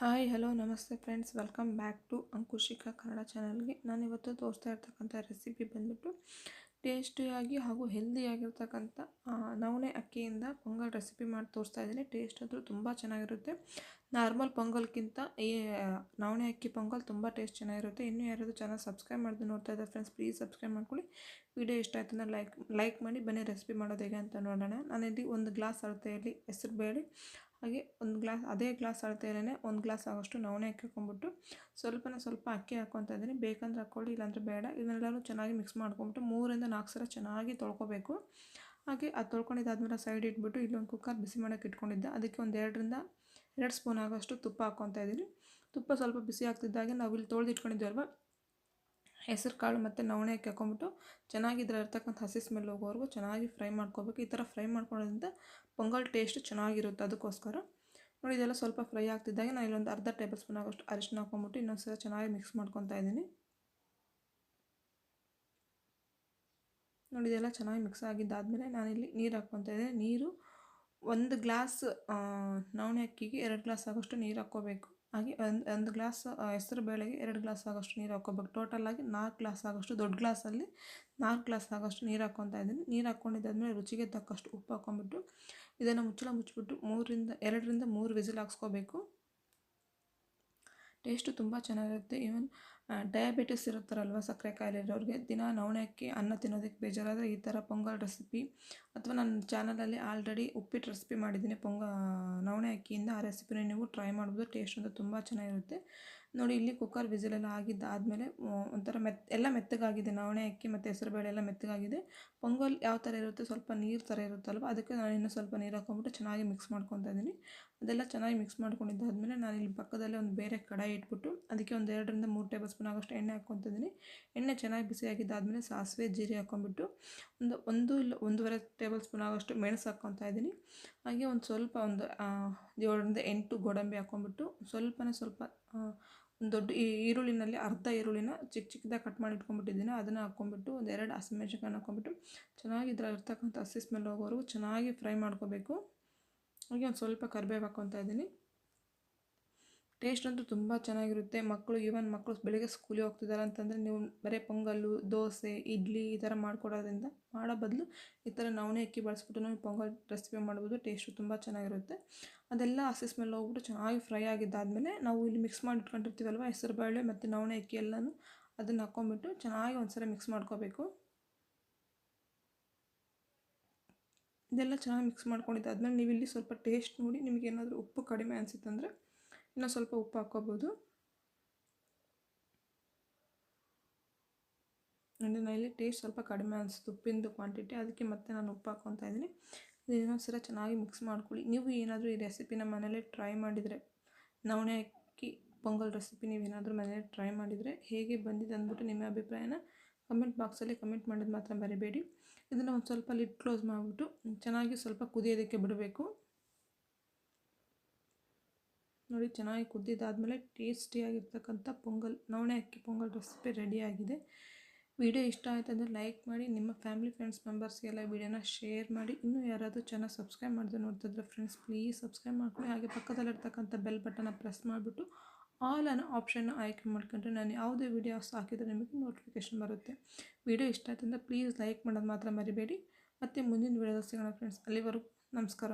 Hi, hello, ನಮಸ್ತೆ friends. Welcome back to Ankushika Kannada ಚಾನಲ್ಗೆ. ನಾನಿವತ್ತು ತೋರಿಸ್ತಾ ಇರ್ತಕ್ಕಂಥ ರೆಸಿಪಿ ಬಂದ್ಬಿಟ್ಟು ಟೇಸ್ಟಿಯಾಗಿ ಹಾಗೂ ಹೆಲ್ದಿಯಾಗಿರ್ತಕ್ಕಂಥ ನವಣೆ ಅಕ್ಕಿಯಿಂದ ಪೊಂಗಲ್ ರೆಸಿಪಿ ಮಾಡಿ ತೋರಿಸ್ತಾ ಇದ್ದೀನಿ. ಟೇಸ್ಟ್ ಆದರೂ ತುಂಬ ಚೆನ್ನಾಗಿರುತ್ತೆ. ನಾರ್ಮಲ್ ಪೊಂಗಲ್ಗಿಂತ ಈ ನವಣೆ ಅಕ್ಕಿ ಪೊಂಗಲ್ ತುಂಬ ಟೇಸ್ಟ್ ಚೆನ್ನಾಗಿರುತ್ತೆ. ಇನ್ನೂ ಯಾರಾದರೂ ಚೆನ್ನಾಗಿ ಸಬ್ಸ್ಕ್ರೈಬ್ ಮಾಡಿದ್ರು ನೋಡ್ತಾ ಇದ್ದಾರೆ ಫ್ರೆಂಡ್ಸ್, ಪ್ಲೀಸ್ ಸಬ್ಸ್ಕ್ರೈಬ್ ಮಾಡ್ಕೊಳ್ಳಿ. ವಿಡಿಯೋ ಇಷ್ಟ ಆಯ್ತು ಲೈಕ್ ಲೈಕ್ ಮಾಡಿ, ಬನ್ನಿ ರೆಸಿಪಿ ಮಾಡೋದು ಹೇಗೆ ಅಂತ ನೋಡೋಣ. ನಾನಿಲ್ಲಿ ಒಂದು ಗ್ಲಾಸ್ ಅಳತೆಯಲ್ಲಿ ಹೆಸರು ಬೇಳೆ ಹಾಗೆ ಒಂದು ಗ್ಲಾಸ್, ಅದೇ ಗ್ಲಾಸ್ ಅಳ್ತೇನೆ ಒಂದು ಗ್ಲಾಸ್ ಆಗೋಷ್ಟು ನವಣೆ ಅಕ್ಕಿ ಹಾಕ್ಕೊಂಬಿಟ್ಟು ಸ್ವಲ್ಪನೇ ಸ್ವಲ್ಪ ಅಕ್ಕಿ ಹಾಕ್ಕೊತಾ ಇದ್ದೀನಿ. ಬೇಕಂದ್ರೆ ಹಾಕ್ಕೊಳ್ಳಿ, ಇಲ್ಲಾಂದರೆ ಬೇಡ. ಇದನ್ನೆಲ್ಲರೂ ಚೆನ್ನಾಗಿ ಮಿಕ್ಸ್ ಮಾಡ್ಕೊಂಬಿಟ್ಟು ಮೂರಿಂದ ನಾಲ್ಕು ಸಲ ಚೆನ್ನಾಗಿ ತೊಳ್ಕೊಬೇಕು. ಹಾಗೆ ಅದು ತೊಳ್ಕೊಂಡಿದ್ದಾದ್ಮೇಲೆ ಸೈಡ್ ಇಟ್ಬಿಟ್ಟು ಇಲ್ಲೊಂದು ಕುಕ್ಕರ್ ಬಿಸಿ ಮಾಡೋಕ್ಕೆ ಇಟ್ಕೊಂಡಿದ್ದೆ. ಅದಕ್ಕೆ ಒಂದು ಎರಡರಿಂದ ಎರಡು ಸ್ಪೂನ್ ಆಗೋಷ್ಟು ತುಪ್ಪ ಹಾಕ್ಕೊತಾ ಇದ್ದೀನಿ. ತುಪ್ಪ ಸ್ವಲ್ಪ ಬಿಸಿ ಆಗ್ತಿದ್ದಾಗೆ ನಾವು ಇಲ್ಲಿ ತೊಳೆದಿಟ್ಕೊಂಡಿದ್ದೀವಲ್ವ ಹೆಸರು ಕಾಳು ಮತ್ತು ನವಣೆ ಹಾಕಿ ಹಾಕ್ಕೊಂಬಿಟ್ಟು ಚೆನ್ನಾಗಿ ಇರ್ತಕ್ಕಂಥ ಹಸಿ ಸ್ಮೆಲ್ ಹೋಗೋವರೆಗೂ ಚೆನ್ನಾಗಿ ಫ್ರೈ ಮಾಡ್ಕೋಬೇಕು. ಈ ಥರ ಫ್ರೈ ಮಾಡ್ಕೊಳ್ಳೋದ್ರಿಂದ ಪೊಂಗಲ್ ಟೇಸ್ಟ್ ಚೆನ್ನಾಗಿರುತ್ತೆ ಅದಕ್ಕೋಸ್ಕರ. ನೋಡಿ, ಇದೆಲ್ಲ ಸ್ವಲ್ಪ ಫ್ರೈ ಆಗ್ತಿದ್ದಾಗ ನಾನು ಇಲ್ಲೊಂದು ಅರ್ಧ ಟೇಬಲ್ ಸ್ಪೂನ್ ಆಗೋಷ್ಟು ಅರಿಶಿನ ಹಾಕ್ಕೊಂಬಿಟ್ಟು ಇನ್ನೊಂದು ಸಲ ಚೆನ್ನಾಗಿ ಮಿಕ್ಸ್ ಮಾಡ್ಕೊತಾ ಇದ್ದೀನಿ. ನೋಡಿ, ಇದೆಲ್ಲ ಚೆನ್ನಾಗಿ ಮಿಕ್ಸ್ ಆಗಿದ್ದಾದಮೇಲೆ ನಾನಿಲ್ಲಿ ನೀರು ಹಾಕ್ಕೊತಾ ಇದ್ದೀನಿ. ನೀರು ಒಂದು ಗ್ಲಾಸ್ ನವಣೆ ಅಕ್ಕಿಗೆ ಎರಡು ಗ್ಲಾಸ್ ಆಗೋಷ್ಟು ನೀರು ಹಾಕ್ಕೋಬೇಕು. ಹಾಗೆ ಒಂದು ಒಂದು ಗ್ಲಾಸ್ ಹೆಸರು ಬೇಳೆಗೆ ಎರಡು ಗ್ಲಾಸ್ ಆಗೋಷ್ಟು ನೀರು ಹಾಕ್ಕೋಬೇಕು. ಟೋಟಲಾಗಿ ನಾಲ್ಕು ಗ್ಲಾಸ್ ಆಗೋಷ್ಟು, ದೊಡ್ಡ ಗ್ಲಾಸಲ್ಲಿ ನಾಲ್ಕು ಗ್ಲಾಸ್ ಆಗೋಷ್ಟು ನೀರು ಹಾಕ್ಕೊತಾ ಇದ್ದೀನಿ. ನೀರು ಹಾಕ್ಕೊಂಡಿದ್ದಾದ್ಮೇಲೆ ರುಚಿಗೆ ತಕ್ಕಷ್ಟು ಉಪ್ಪು ಹಾಕ್ಕೊಂಬಿಟ್ಟು ಇದನ್ನು ಮುಚ್ಚಳ ಮುಚ್ಚಿಬಿಟ್ಟು ಮೂರರಿಂದ ಎರಡರಿಂದ ಮೂರು ವಿಸಿಲ್ ಹಾಕ್ಸ್ಕೋಬೇಕು. ಟೇಸ್ಟು ತುಂಬ ಚೆನ್ನಾಗಿರುತ್ತೆ. ಈವನ್ ಡಯಾಬಿಟಿಸ್ ಇರುತ್ತಾರಲ್ವ ಸಕ್ಕರೆ ಕಾಯಿಲೆ ಇರೋರಿಗೆ ದಿನ ನವಣೆ ಅಕ್ಕಿ ಅನ್ನ ತಿನ್ನೋದಕ್ಕೆ ಬೇಜಾರಾದರೆ ಈ ಥರ ಪೊಂಗಲ್ ರೆಸಿಪಿ ಅಥವಾ ನನ್ನ ಚಾನಲಲ್ಲಿ ಆಲ್ರೆಡಿ ಉಪ್ಪಿಟ್ಟು ರೆಸಿಪಿ ಮಾಡಿದ್ದೀನಿ. ಪೊಂಗ, ನವಣೆ ಅಕ್ಕಿಯಿಂದ ಆ ರೆಸಿಪಿನ ನೀವು ಟ್ರೈ ಮಾಡ್ಬೋದು. ಟೇಸ್ಟ್ ಅಂತೂ ತುಂಬ ಚೆನ್ನಾಗಿರುತ್ತೆ. ನೋಡಿ ಇಲ್ಲಿ ಕುಕ್ಕರ್ ವಿಸಿಲೆಲ್ಲ ಆಗಿದ್ದಾದಮೇಲೆ ಒಂಥರ ಮೆತ್, ಎಲ್ಲ ಮೆತ್ತಗಾಗಿದೆ. ನವಣೆ ಅಕ್ಕಿ ಮತ್ತು ಹೆಸರುಬೇಳೆ ಎಲ್ಲ ಮೆತ್ತಗಾಗಿದೆ. ಪೊಂಗಲ್ ಯಾವ ಥರ ಇರುತ್ತೆ? ಸ್ವಲ್ಪ ನೀರು ಥರ ಇರುತ್ತಲ್ವ? ಅದಕ್ಕೆ ನಾನು ಇನ್ನೂ ಸ್ವಲ್ಪ ನೀರು ಹಾಕ್ಕೊಂಬಿಟ್ಟು ಚೆನ್ನಾಗಿ ಮಿಕ್ಸ್ ಮಾಡ್ಕೊತಾ ಇದ್ದೀನಿ. ಅದೆಲ್ಲ ಚೆನ್ನಾಗಿ ಮಿಕ್ಸ್ ಮಾಡ್ಕೊಂಡಿದ್ದಾದಮೇಲೆ ನಾನು ಇಲ್ಲಿ ಪಕ್ಕದಲ್ಲೇ ಒಂದು ಬೇರೆ ಕಡಾಯಿ ಇಟ್ಬಿಟ್ಟು, ಅದಕ್ಕೆ ಒಂದು ಎರಡರಿಂದ ಮೂರು ಟೇಬಲ್ ಸ್ಪೂನ್ ಆಗೋಷ್ಟು ಎಣ್ಣೆ ಹಾಕ್ಕೊತಿದ್ದೀನಿ ಎಣ್ಣೆ ಚೆನ್ನಾಗಿ ಬಿಸಿಯಾಗಿದ್ದಾದಮೇಲೆ ಸಾಸಿವೆ ಜೀರಿಗೆ ಹಾಕ್ಕೊಂಬಿಟ್ಟು ಒಂದು ಒಂದು ಇಲ್ಲ, ಒಂದೂವರೆ ಟೇಬಲ್ ಸ್ಪೂನ್ ಆಗೋಷ್ಟು ಮೆಣಸು ಹಾಕ್ಕೊತಾ ಇದ್ದೀನಿ. ಹಾಗೆ ಒಂದು ಸ್ವಲ್ಪ ಒಂದು ಏಳರಿಂದ ಎಂಟು ಗೋಡಂಬಿ ಹಾಕ್ಕೊಂಬಿಟ್ಟು ಸ್ವಲ್ಪನೇ ಸ್ವಲ್ಪ ದೊಡ್ಡ ಈರುಳ್ಳಿನಲ್ಲಿ ಅರ್ಧ ಈರುಳ್ಳಿನ ಚಿಕ್ಕ ಚಿಕ್ಕದಾಗಿ ಕಟ್ ಮಾಡಿ ಇಟ್ಕೊಂಡ್ಬಿಟ್ಟಿದ್ದೀನಿ. ಅದನ್ನು ಹಾಕ್ಕೊಂಬಿಟ್ಟು ಒಂದು ಎರಡು ಹಸಿಮೆಣ್ಸಿನ್ಕಾಯಿ ಹಾಕ್ಕೊಂಬಿಟ್ಟು ಚೆನ್ನಾಗಿ ಇರ್ತಕ್ಕಂಥ ಹಸಿ ಸ್ಮೆಲ್ ಹೋಗೋವರೆಗೂ ಚೆನ್ನಾಗಿ ಫ್ರೈ ಮಾಡ್ಕೋಬೇಕು. ಹಾಗೆ ಒಂದು ಸ್ವಲ್ಪ ಕರಿಬೇವು ಹಾಕ್ಕೊತಾ ಇದ್ದೀನಿ. ಟೇಸ್ಟ್ ಅಂತೂ ತುಂಬ ಚೆನ್ನಾಗಿರುತ್ತೆ. ಮಕ್ಕಳು ಈವನ್ ಮಕ್ಕಳು ಬೆಳಿಗ್ಗೆ ಸ್ಕೂಲಿಗೆ ಹೋಗ್ತಿದ್ದಾರೆ ಅಂತಂದರೆ ನೀವು ಬರೀ ಪೊಂಗಲ್ಲು, ದೋಸೆ, ಇಡ್ಲಿ ಈ ಥರ ಮಾಡ್ಕೊಡೋದ್ರಿಂದ ಮಾಡೋ ಬದಲು ಈ ಥರ ನವಣೆ ಅಕ್ಕಿ ಬಳಸ್ಬಿಟ್ಟು ನಾವು ಪೊಂಗಲ್ ರೆಸಿಪಿ ಮಾಡ್ಬೋದು. ಟೇಸ್ಟು ತುಂಬ ಚೆನ್ನಾಗಿರುತ್ತೆ. ಅದೆಲ್ಲ ಹಸಿ ಸ್ಮೆಲ್ ಹೋಗ್ಬಿಟ್ಟು ಚೆನ್ನಾಗಿ ಫ್ರೈ ಆಗಿದ್ದಾದಮೇಲೆ ನಾವು ಇಲ್ಲಿ ಮಿಕ್ಸ್ ಮಾಡಿ ಇಟ್ಕೊಂಡಿರ್ತೀವಲ್ವ ಹೆಸರು ಬಾಳೆ ಮತ್ತು ನವಣೆ ಅಕ್ಕಿ ಎಲ್ಲನೂ ಅದನ್ನು ಹಾಕ್ಕೊಂಬಿಟ್ಟು ಚೆನ್ನಾಗಿ ಒಂದ್ಸಲ ಮಿಕ್ಸ್ ಮಾಡ್ಕೋಬೇಕು. ಇದೆಲ್ಲ ಚೆನ್ನಾಗಿ ಮಿಕ್ಸ್ ಮಾಡ್ಕೊಂಡಿದ್ದಾದ್ಮೇಲೆ ನೀವು ಇಲ್ಲಿ ಸ್ವಲ್ಪ ಟೇಸ್ಟ್ ನೋಡಿ ನಿಮಗೇನಾದರೂ ಉಪ್ಪು ಕಡಿಮೆ ಅನಿಸುತ್ತಂದರೆ ಇನ್ನೂ ಸ್ವಲ್ಪ ಉಪ್ಪು ಹಾಕ್ಕೋಬೋದು. ಅಂದರೆ ನಾನು ಇಲ್ಲಿ ಟೇಸ್ಟ್ ಸ್ವಲ್ಪ ಕಡಿಮೆ ಅನಿಸ್ತು ಉಪ್ಪಿಂದು ಕ್ವಾಂಟಿಟಿ ಅದಕ್ಕೆ ಮತ್ತೆ ನಾನು ಉಪ್ಪು ಹಾಕ್ಕೊತಾ ಇದ್ದೀನಿ. ಇನ್ನೊಂದು ಸಲ ಚೆನ್ನಾಗಿ ಮಿಕ್ಸ್ ಮಾಡ್ಕೊಳ್ಳಿ. ನೀವು ಏನಾದರೂ ಈ ರೆಸಿಪಿನ ಮನೇಲೆ ಟ್ರೈ ಮಾಡಿದರೆ, ನವಣೆ ಅಕ್ಕಿ ಪೊಂಗಲ್ ರೆಸಿಪಿ ನೀವೇನಾದರೂ ಮನೇಲಿ ಟ್ರೈ ಮಾಡಿದರೆ, ಹೇಗೆ ಬಂದಿದೆ ಅಂದ್ಬಿಟ್ಟು ನಿಮ್ಮ ಅಭಿಪ್ರಾಯನ ಕಮೆಂಟ್ ಬಾಕ್ಸಲ್ಲಿ ಕಮೆಂಟ್ ಮಾಡೋದು ಮಾತ್ರ ಬರಿಬೇಡಿ ಇದನ್ನು ಒಂದು ಸ್ವಲ್ಪ ಲಿಡ್ ಕ್ಲೋಸ್ ಮಾಡಿಬಿಟ್ಟು ಚೆನ್ನಾಗಿ ಸ್ವಲ್ಪ ಕುದಿಯೋದಕ್ಕೆ ಬಿಡಬೇಕು. ನೋಡಿ, ಚೆನ್ನಾಗಿ ಕುದ್ದಿದ್ದಾದಮೇಲೆ ಟೇಸ್ಟಿಯಾಗಿರ್ತಕ್ಕಂಥ ಪೊಂಗಲ್, ನವಣೆ ಅಕ್ಕಿ ಪೊಂಗಲ್ ರೆಸಿಪಿ ರೆಡಿಯಾಗಿದೆ ವಿಡಿಯೋ ಇಷ್ಟ ಆಯಿತು ಅಂದರೆ ಲೈಕ್ ಮಾಡಿ, ನಿಮ್ಮ ಫ್ಯಾಮಿಲಿ ಫ್ರೆಂಡ್ಸ್ ಮೆಂಬರ್ಸ್ಗೆಲ್ಲ ವಿಡಿಯೋನ ಶೇರ್ ಮಾಡಿ. ಇನ್ನೂ ಯಾರಾದರೂ ಚೆನ್ನಾಗಿ ಸಬ್ಸ್ಕ್ರೈಬ್ ಮಾಡಿದ್ರೆ ನೋಡ್ತಿದ್ರೆ ಫ್ರೆಂಡ್ಸ್ ಪ್ಲೀಸ್ ಸಬ್ಸ್ಕ್ರೈಬ್ ಮಾಡ್ಕೊಳ್ಳಿ. ಹಾಗೆ ಪಕ್ಕದಲ್ಲಿರ್ತಕ್ಕಂಥ ಬೆಲ್ ಬಟನ್ನ ಪ್ರೆಸ್ ಮಾಡಿಬಿಟ್ಟು ಆಲ್ ಅನ್ನೋ ಆಪ್ಷನ್ನ ಆಯ್ಕೆ ಮಾಡ್ಕೊಂಡ್ರೆ ನಾನು ಯಾವುದೇ ವೀಡಿಯೋಸ್ ಹಾಕಿದರೆ ನಿಮಗೆ ನೋಟಿಫಿಕೇಷನ್ ಬರುತ್ತೆ. ವಿಡಿಯೋ ಇಷ್ಟ ಆಯ್ತು ಅಂದರೆ ಪ್ಲೀಸ್ ಲೈಕ್ ಮಾಡೋದು ಮಾತ್ರ ಮರಿಬೇಡಿ. ಮತ್ತು ಮುಂದಿನ ವೀಡಿಯೋದಲ್ಲಿ ಸಿಗೋಣ ಫ್ರೆಂಡ್ಸ್ ಅಲ್ಲಿವರೆಗೂ ನಮಸ್ಕಾರ.